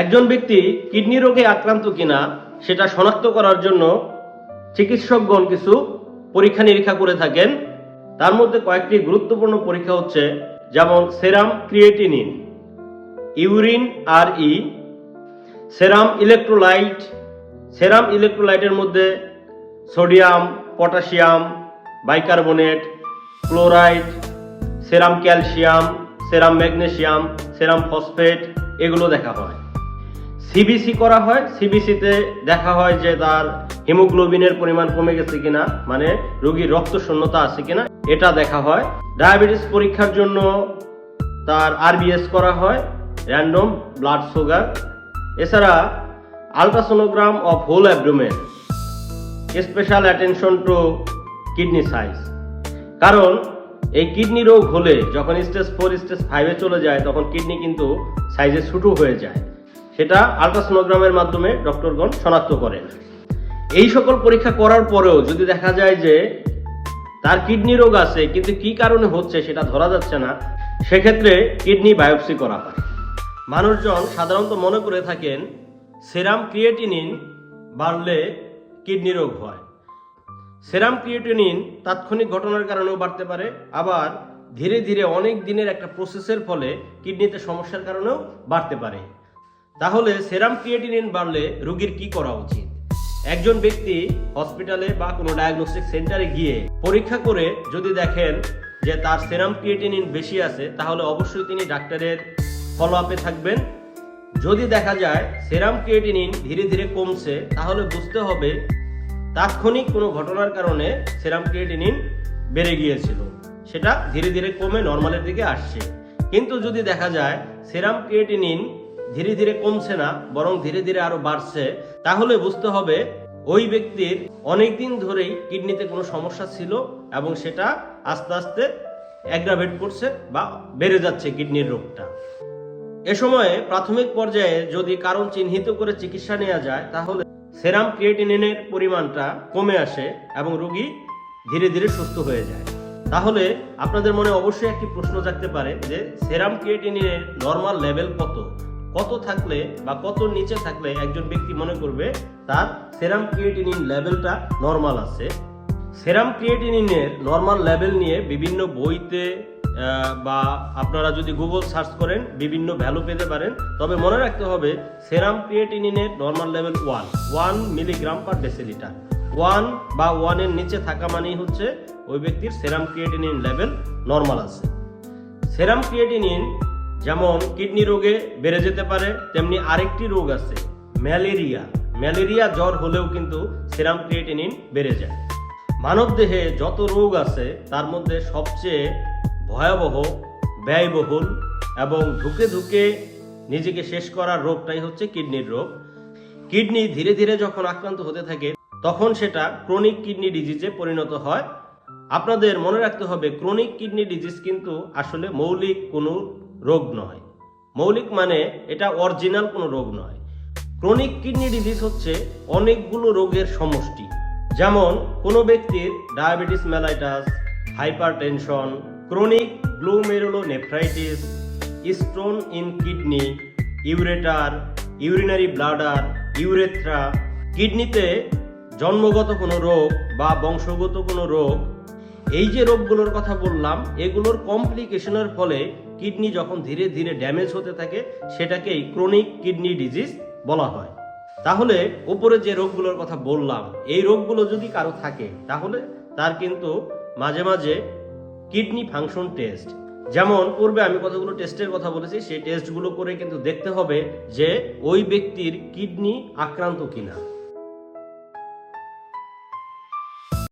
একজন ব্যক্তি কিডনি রোগে আক্রান্ত কিনা সেটা শনাক্ত করার জন্য চিকিৎসকগণ কিছু পরীক্ষা নিরীক্ষা করে থাকেন। তার মধ্যে কয়েকটি গুরুত্বপূর্ণ পরীক্ষা হচ্ছে যেমন সেরাম ক্রিয়েটিনিন, ইউরিন আর ই সেরাম ইলেকট্রোলাইট, সেরাম ইলেকট্রোলাইটের মধ্যে sodium, potassium, bicarbonate, chloride, serum calcium, serum magnesium, serum phosphate, এগুলো দেখা হয়। সিবিসি করা হয় সিবিসিতে দেখা হয় যে তার হিমোগ্লোবিনের পরিমাণ কমে গেছে কিনা মানে রোগীর রক্ত শূন্যতা আছে কিনা, এটা দেখা হয়। ডায়াবেটিস পরীক্ষার জন্য তার আরবিএস করা হয় র্যান্ডম ব্লাড সুগার এছাড়া ultrasonogram of whole abdomen special attention to kidney size কারণ এই কিডনি রোগ হলে যখন স্টেজ ফোর স্টেজ ফাইভে চলে যায়, তখন কিডনি কিন্তু সাইজে ছোটো হয়ে যায়। সেটা আলট্রাসোনোগ্রামের মাধ্যমে ডক্টরগণ শনাক্ত করেন। এই সকল পরীক্ষা করার পরেও যদি দেখা যায় যে তার কিডনি রোগ আছে, কিন্তু কি কারণে হচ্ছে সেটা ধরা যাচ্ছে না, সেক্ষেত্রে কিডনি বায়োপসি করা হয়। মানুষজন সাধারণত মনে করে থাকেন, সেরাম ক্রিয়েটিনিন বাড়লে কিডনি রোগ হয়। সেরাম ক্রিয়েটিনিন তাৎক্ষণিক ঘটনার কারণেও বাড়তে পারে, আবার ধীরে ধীরে অনেক দিনের একটা প্রসেসের ফলে কিডনিতে সমস্যার কারণেও বাড়তে পারে। তাহলে সেরাম ক্রিয়েটিনিন বাড়লে রোগীর কি করা উচিত? একজন ব্যক্তি হসপিটালে বা কোনো ডায়াগনস্টিক সেন্টারে গিয়ে পরীক্ষা করে যদি দেখেন যে তার সেরাম ক্রিয়েটিনিন বেশি আছে, তাহলে অবশ্যই তিনি ডাক্তারের ফলো আপে থাকবেন। যদি দেখা যায় সেরাম ক্রিয়েটিনিন ধীরে ধীরে কমছে, তাহলে বুঝতে হবে তাৎক্ষণিক কোনো ঘটনার কারণে সেরাম ক্রিয়েটিনিন বেড়ে গিয়েছিল। সেটা ধীরে ধীরে কমে নর্মালের দিকে আসছে। কিন্তু যদি দেখা যায় সেরাম ক্রিয়েটিনিন ধীরে ধীরে কমছে না, বরং ধীরে ধীরে আরও বাড়ছে, তাহলে বুঝতে হবে ওই ব্যক্তির অনেক দিন ধরেই কিডনিতে কোনো সমস্যা ছিল এবং সেটা আস্তে আস্তে অ্যাগ্রাভেট করছে বা বেড়ে যাচ্ছে কিডনির রোগটা। এ সময়ে প্রাথমিক পর্যায়ে যদি কারণ চিহ্নিত করে চিকিৎসা নেওয়া যায়, তাহলে সেরাম ক্রিয়েটিনিনের পরিমাণটা কমে আসে এবং রোগী ধীরে ধীরে সুস্থ হয়ে যায়। তাহলে আপনাদের মনে অবশ্যই একটি প্রশ্ন জাগতে পারে যে, সেরাম ক্রিয়েটিনিনের নর্মাল লেভেল কত? কত থাকলে বা কত নিচে থাকলে একজন ব্যক্তি মনে করবে তার সেরাম ক্রিয়েটিনিন লেভেলটা নর্মাল আছে। সেরাম ক্রিয়েটিনিনের নর্মাল লেভেল নিয়ে বিভিন্ন বইতে বা আপনারা যদি গুগল সার্চ করেন, বিভিন্ন ভ্যালু পেতে পারেন। তবে মনে রাখতে হবে, serum ক্রিয়েটিনিনের normal level one one milligram per decilitre. One বা ওয়ানের নিচে থাকা মানেই হচ্ছে ওই ব্যক্তির সেরাম ক্রিয়েটিনিন লেভেল নর্মাল আছে। সেরাম ক্রিয়েটিনিন যেমন কিডনি রোগে বেড়ে যেতে পারে, তেমনি আরেকটি রোগ আছে, ম্যালেরিয়া। ম্যালেরিয়া জ্বর হলেও কিন্তু সেরাম ক্রিয়েটিনিন বেড়ে যায়। মানব দেহে যত রোগ আছে, তার মধ্যে সবচেয়ে ভয়াবহ, ব্যয়বহুল এবং ধুকে ধুকে নিজেকে শেষ করার রোগটাই হচ্ছে কিডনির রোগ। কিডনি ধীরে ধীরে যখন আক্রান্ত হতে থাকে, তখন সেটা ক্রনিক কিডনি ডিজিজে পরিণত হয়। আপনাদের মনে রাখতে হবে, ক্রনিক কিডনি ডিজিজ কিন্তু আসলে মৌলিক কোনো রোগ নয়। মৌলিক মানে এটা অরিজিনাল কোনো রোগ নয়। ক্রনিক কিডনি ডিজিজ হচ্ছে অনেকগুলো রোগের সমষ্টি। যেমন কোনো ব্যক্তির diabetes, mellitus hypertension chronic glomerulonephritis, stone in kidney, ureter, urinary bladder, urethra. কিডনিতে জন্মগত কোনো রোগ বা বংশগত কোনো রোগ। এই যে রোগগুলোর কথা বললাম, এগুলোর কমপ্লিকেশনের ফলে কিডনি যখন ধীরে ধীরে ড্যামেজ হতে থাকে সেটাকেই ক্রনিক কিডনি ডিজিজ বলা হয়। তাহলে উপরে যে রোগগুলোর কথা বললাম, এই রোগগুলো যদি কারও থাকে, তাহলে তার কিন্তু মাঝে মাঝে কিডনি ফাংশন টেস্ট। যেমন পূর্বে আমি কতগুলো টেস্টের কথা বলেছি, সেই টেস্টগুলো করে কিন্তু দেখতে হবে যে ওই ব্যক্তির কিডনি আক্রান্ত কিনা।